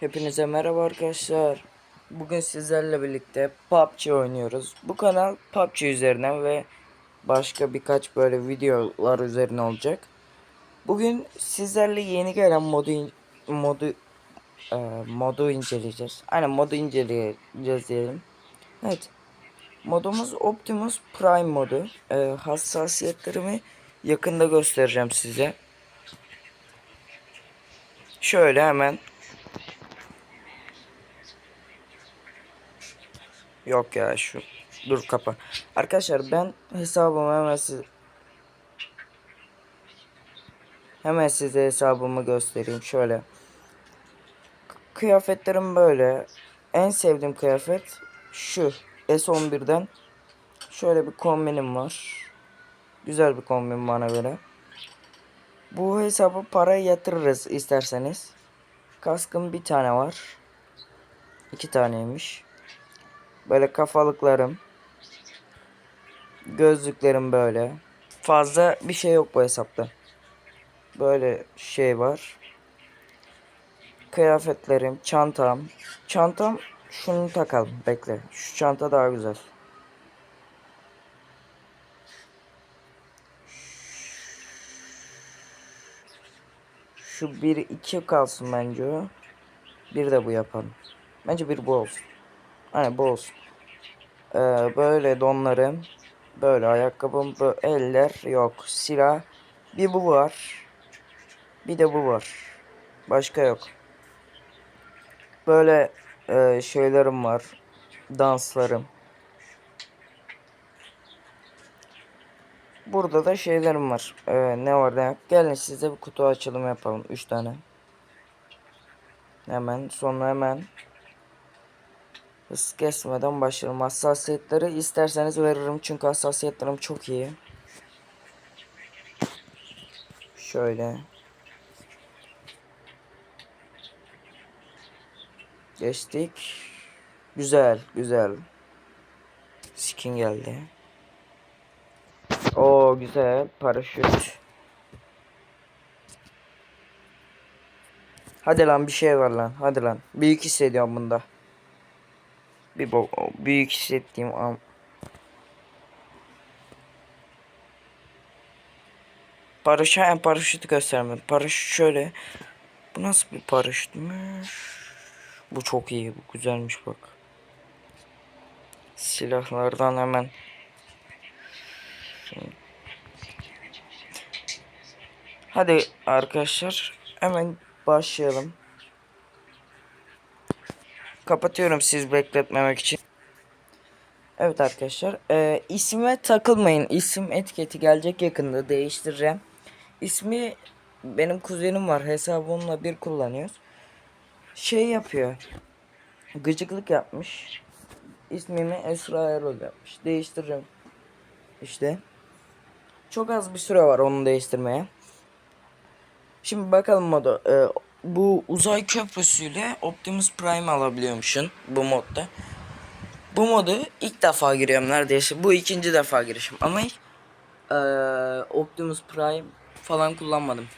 Hepinize merhaba arkadaşlar. Bugün sizlerle birlikte PUBG oynuyoruz. Bu kanal PUBG üzerinden ve başka birkaç böyle videolar üzerine olacak. Bugün sizlerle yeni gelen modu modu e, modu inceleyeceğiz. Aynen modu inceleyeceğiz diyelim. Evet. Modumuz Optimus Prime modu. E, hassasiyetlerimi yakında göstereceğim size. Şöyle hemen Yok ya şu. Dur kapa. Arkadaşlar ben hesabımı hemen siz hemen size hesabımı göstereyim. Şöyle. Kıyafetlerim böyle. En sevdiğim kıyafet şu. S11'den şöyle bir kombinim var. Güzel bir kombin bana göre. Bu hesabı paraya yatırırız isterseniz. Kaskım bir tane var. İki taneymiş. Böyle kafalıklarım. Gözlüklerim böyle. Fazla bir şey yok bu hesapta. Böyle şey var. Kıyafetlerim, çantam. Çantam şunu takalım. Bekle. Şu çanta daha güzel. Şu bir iki kalsın bence. Bir de bu yapalım. Bence bir bu olsun. Aynen bu olsun. Ee, böyle donlarım. Böyle ayakkabım. Bu eller yok. Silah. Bir bu var. Bir de bu var. Başka yok. Böyle e, şeylerim var. Danslarım. Burada da şeylerim var. Ee, ne var ne yok. Gelin size bir kutu açılımı yapalım. 3 tane. Hemen sonra hemen hız kesmeden başlayalım. Hassasiyetleri isterseniz veririm. Çünkü hassasiyetlerim çok iyi. Şöyle. Geçtik. Güzel, güzel. Skin geldi. O güzel. Paraşüt. Hadi lan bir şey var lan. Hadi lan. Büyük hissediyorum bunda. Bir büyük hissettiğim an. Paraşüt, en paraşütü göstermedi. Paraşüt şöyle. Bu nasıl bir paraşütmüş? Bu çok iyi. Bu güzelmiş bak. Silahlardan hemen. Hadi arkadaşlar. Hemen başlayalım. Kapatıyorum siz bekletmemek için. Evet arkadaşlar. E, isme takılmayın. İsim etiketi gelecek yakında. Değiştireceğim. İsmi benim kuzenim var. Hesabımla bir kullanıyoruz. Şey yapıyor. Gıcıklık yapmış. İsmimi Esra Erol yapmış. Değiştireceğim. İşte. Çok az bir süre var onu değiştirmeye. Şimdi bakalım moda. Ee, bu uzay köprüsüyle Optimus Prime alabiliyormuşsun bu modda. Bu modu ilk defa giriyorum neredeyse. Bu ikinci defa girişim ama hiç ee, Optimus Prime falan kullanmadım.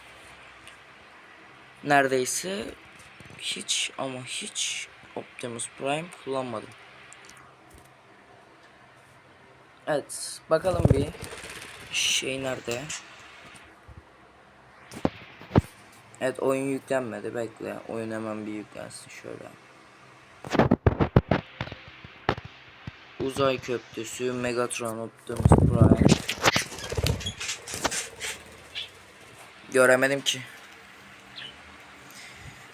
Neredeyse hiç ama hiç Optimus Prime kullanmadım. Evet bakalım bir şey nerede? Evet oyun yüklenmedi bekle oyun hemen bir yüklensin şöyle. Uzay köprüsü Megatron Optimus Prime. Göremedim ki.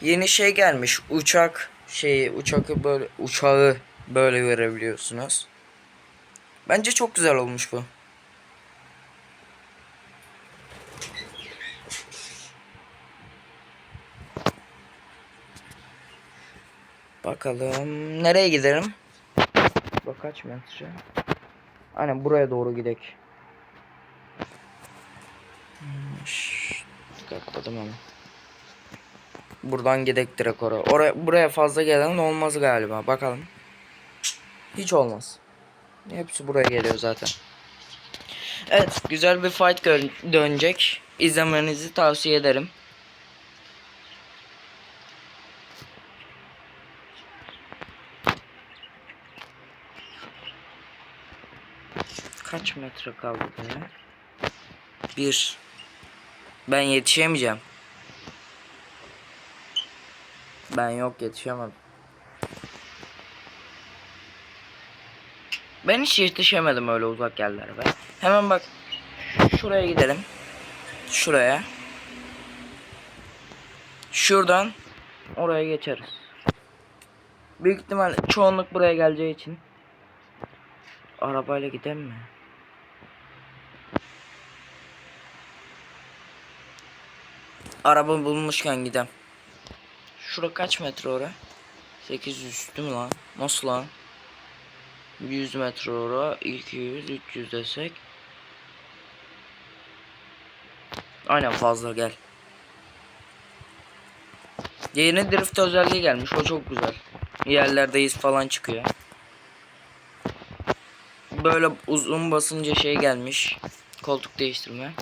Yeni şey gelmiş uçak şeyi uçakı böyle uçağı böyle görebiliyorsunuz. Bence çok güzel olmuş bu. Bakalım nereye giderim? Bak kaç metre? Aynen buraya doğru gidek. Hmm, Katladım ama. Buradan gidek direkt oraya. Oraya buraya fazla gelen olmaz galiba. Bakalım. Hiç olmaz. Hepsi buraya geliyor zaten. Evet, güzel bir fight dönecek. İzlemenizi tavsiye ederim. Kaç metre kaldı be? Bir. Ben yetişemeyeceğim. Ben yok yetişemem. Ben hiç yetişemedim öyle uzak yerlere be. Hemen bak şuraya gidelim. Şuraya. Şuradan oraya geçeriz. Büyük ihtimal çoğunluk buraya geleceği için arabayla gidelim mi? Araba bulmuşken gidem. Şura kaç metre ora? 800 değil mi lan? Nasıl lan? 100 metre ora, 200, 300 desek. Aynen fazla gel. Yeni drift özelliği gelmiş. O çok güzel. Yerlerdeyiz falan çıkıyor. Böyle uzun basınca şey gelmiş. Koltuk değiştirme.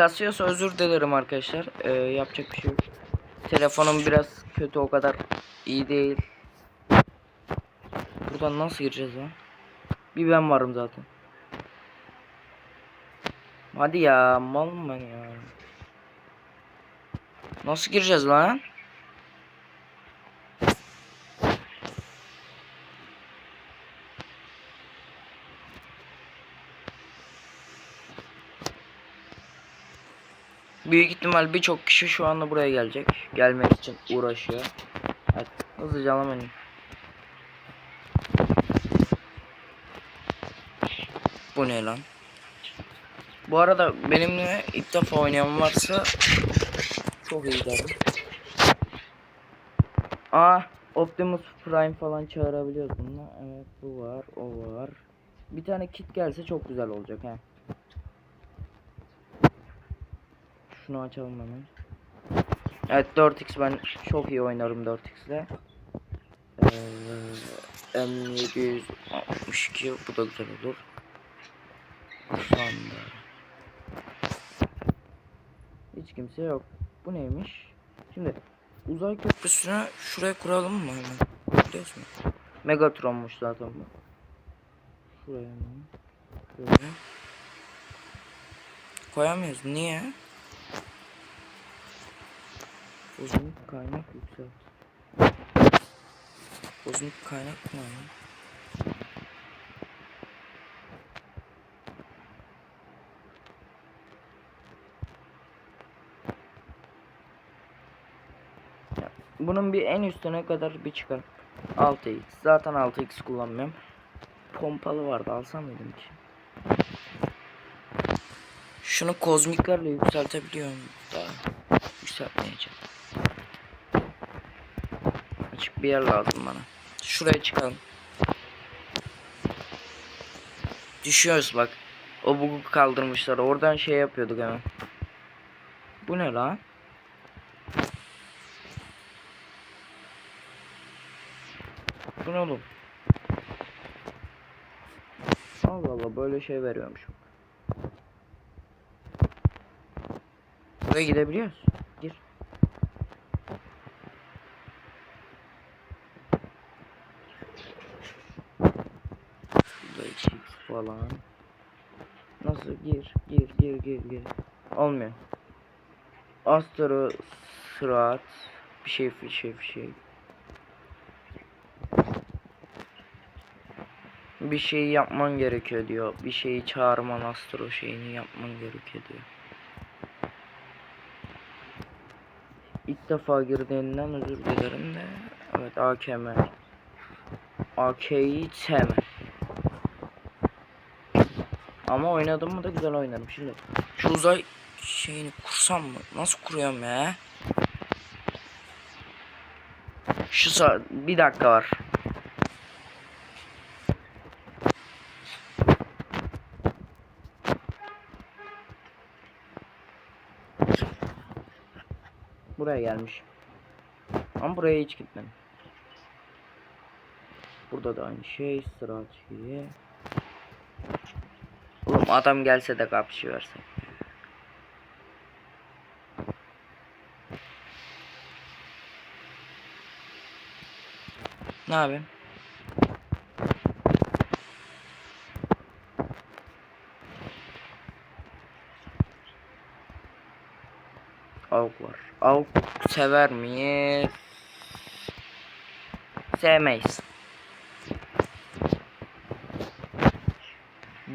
Kasıyorsa özür dilerim arkadaşlar. Ee, yapacak bir şey yok. Telefonum biraz kötü o kadar iyi değil. Buradan nasıl gireceğiz lan? Bir ben varım zaten. Hadi ya mal mı ben ya? Nasıl gireceğiz lan? Büyük ihtimal birçok kişi şu anda buraya gelecek. Gelmek için uğraşıyor. Evet, hızlıca alamayın. Bu ne lan? Bu arada benimle ilk defa oynayan varsa çok iyi tabii. Aa, Optimus Prime falan çağırabiliyoruz bununla. Evet, bu var, o var. Bir tane kit gelse çok güzel olacak he. Şunu açalım hemen. Evet 4x ben çok iyi oynarım 4x ile. Ee, M762 bu da güzel olur. Şu anda. Hiç kimse yok. Bu neymiş? Şimdi uzay köprüsünü şuraya kuralım mı hemen? Biliyorsun. Megatron'muş zaten bu. Şuraya hemen. Şöyle. Koyamıyoruz. Niye? Kozmik kaynak yükselt. Kozmik kaynak mı? Bunun bir en üstüne kadar bir çıkar. 6x. Zaten 6x kullanmıyorum. Pompalı vardı alsam mıydım ki? Şunu kozmiklerle yükseltebiliyorum da yükseltmeyeceğim. Bir yer lazım bana. Şuraya çıkalım. Düşüyoruz bak. O bugu kaldırmışlar. Oradan şey yapıyorduk hemen. Bu ne lan? Bu ne oğlum? Allah Allah böyle şey veriyormuş. Buraya gidebiliyoruz. Falan. Nasıl gir gir gir gir gir. Olmuyor. Astro Sırat bir şey bir şey bir şey. Bir şeyi yapman gerekiyor diyor. Bir şeyi çağırman astro şeyini yapman gerekiyor diyor. İlk defa girdiğinden özür dilerim de. Evet AKM. AK'yi. Ama oynadım mı da güzel oynarım. Şimdi şu uzay şeyini kursam mı? Nasıl kuruyorum ya? Şu sa bir dakika var. Buraya gelmiş. Ama buraya hiç gitmedim. Burada da aynı şey. Sıra şeyi. Oğlum adam gelse de kapışıversin. Ne yapayım? Avuk var. Avuk sever miyiz? Sevmeyiz.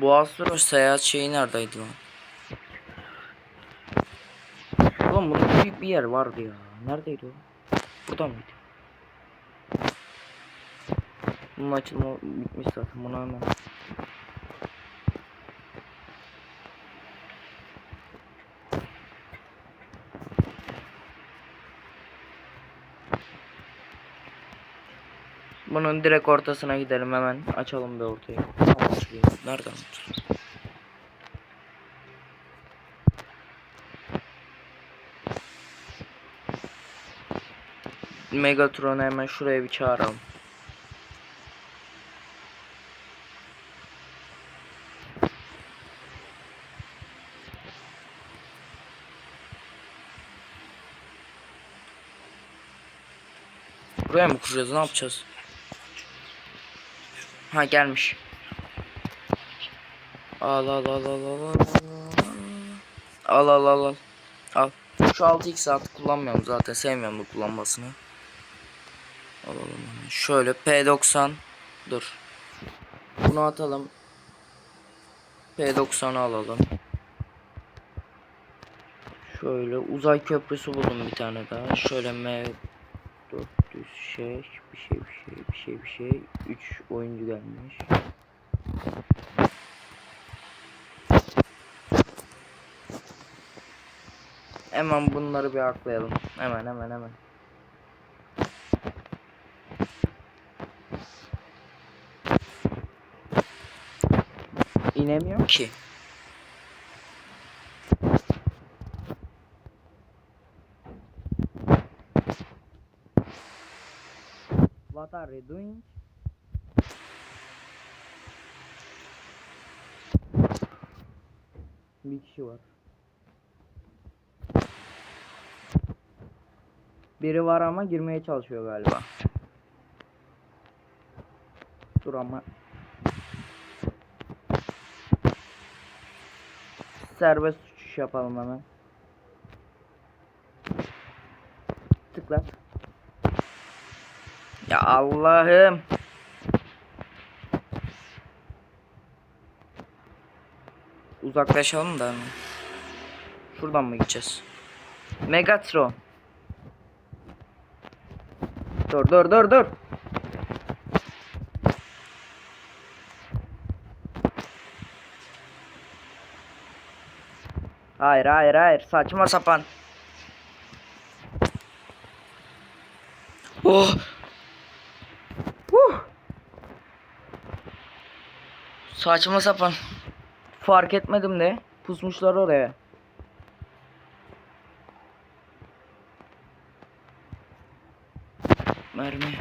Astro seyahat şeyi neredeydi lan? Oğlum bunun bir, bir yer vardı ya. Neredeydi o? Burada mıydı? Bunun açılma bitmiş zaten. Bunu hemen. Bunun direkt ortasına gidelim hemen. Açalım bir ortayı. Nereden açılıyor? Megatron'u hemen şuraya bir çağıralım. Buraya mı kuracağız? Ne yapacağız? Ha gelmiş. Al al al al al al. Al al al al. Şu 6x saat kullanmıyorum zaten. Sevmiyorum bu kullanmasını. Alalım. Şöyle P90 dur. Bunu atalım. P90'ı alalım. Şöyle uzay köprüsü buldum bir tane daha. Şöyle M 400 şey bir şey bir şey bir şey bir şey 3 oyuncu gelmiş. Hemen bunları bir aklayalım. Hemen hemen hemen. İnemiyorum ki. What are you doing? Bir. Biri var ama girmeye çalışıyor galiba. Dur ama. Serbest uçuş yapalım hemen. Tıklat. Ya Allah'ım. Uzaklaşalım da. Şuradan mı gideceğiz? Megatron. Dur dur dur dur. Hayır hayır hayır saçma sapan. Oh. Saçma sapan. Fark etmedim de pusmuşlar oraya. Mermi.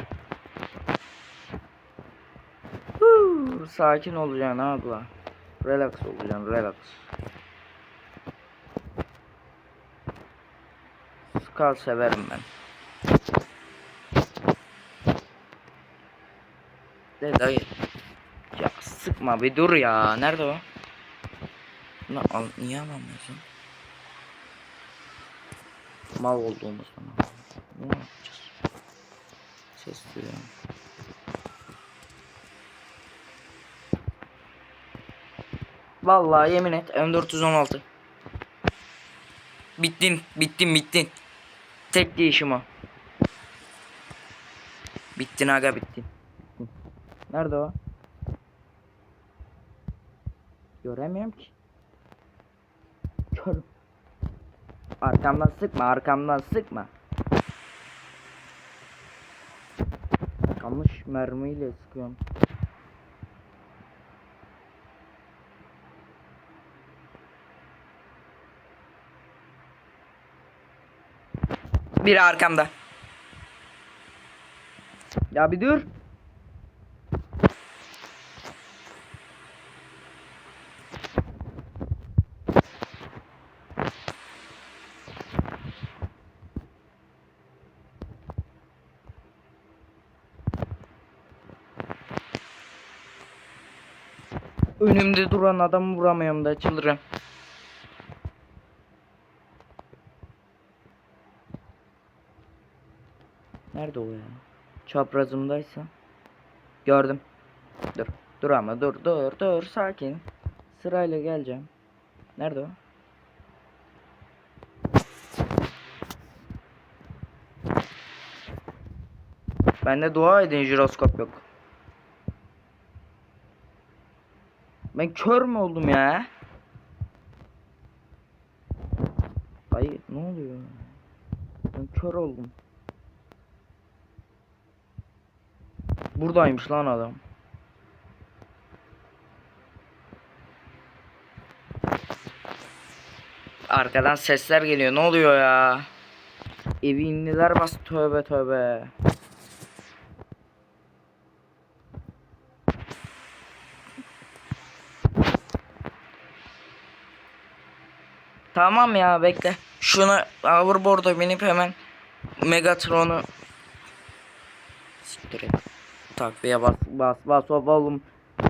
Huu, sakin olacaksın abla. Relax olacaksın, relax. Skal severim ben. De dayı. Sıkma bir dur ya. Nerede o? Lan al, niye alamıyorsun? Mal olduğumuzdan al. Ne yapacağız? Ses duyuyorum. Vallahi yemin et M416. Bittin, bittin, bittin. Tek değişim o. Bittin aga. Bittin. Nerede o? Göremiyorum ki. Körüm. Arkamdan sıkma, arkamdan sıkma. Yanlış mermiyle sıkıyorum. Biri arkamda. Ya bir dur. Önümde duran adamı vuramıyorum da çıldırırım. Nerede o ya? Çaprazımdaysa. Gördüm. Dur. Dur ama dur dur dur sakin. Sırayla geleceğim. Nerede o? Bende dua edin jiroskop yok. Ben kör mü oldum ya? Ay ne oluyor? Ben kör oldum. Buradaymış lan adam. Arkadan sesler geliyor. Ne oluyor ya? Evi indiler bas tövbe tövbe. Tamam ya bekle. Şuna hoverboard'a binip hemen Megatron'u Siktir et. Takviye bas bas bas oğlum.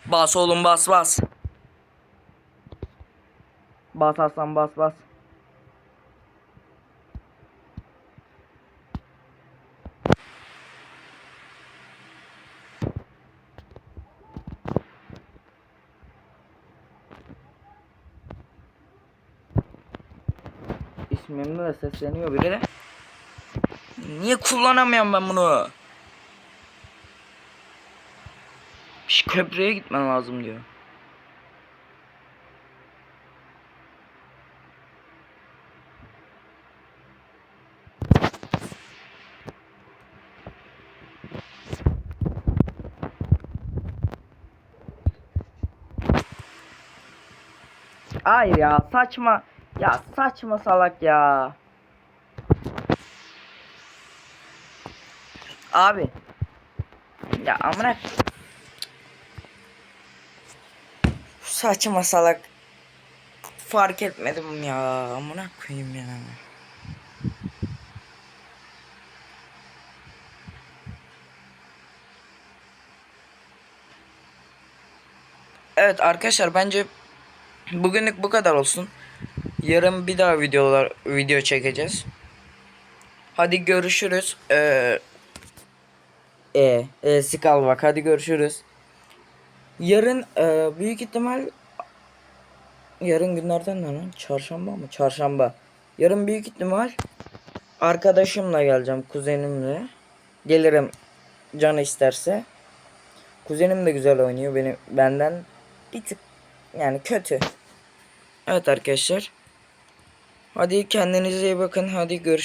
Bas oğlum bas bas. Bas aslan bas bas. İsmimle de sesleniyor biri de. Niye kullanamıyorum ben bunu? Şş, köprüye gitmen lazım diyor. Hayır ya saçma. Ya saçma salak ya. Abi. Ya amına Saçma salak. Fark etmedim ya. Amına koyayım ya. Evet arkadaşlar bence bugünlük bu kadar olsun. Yarın bir daha videolar video çekeceğiz. Hadi görüşürüz. Ee, e, e Skal bak hadi görüşürüz. Yarın e, büyük ihtimal yarın günlerden ne lan? Çarşamba mı? Çarşamba. Yarın büyük ihtimal arkadaşımla geleceğim kuzenimle. Gelirim canı isterse. Kuzenim de güzel oynuyor beni benden bir tık yani kötü. Evet arkadaşlar. Hadi kendinize iyi bakın. Hadi görüş.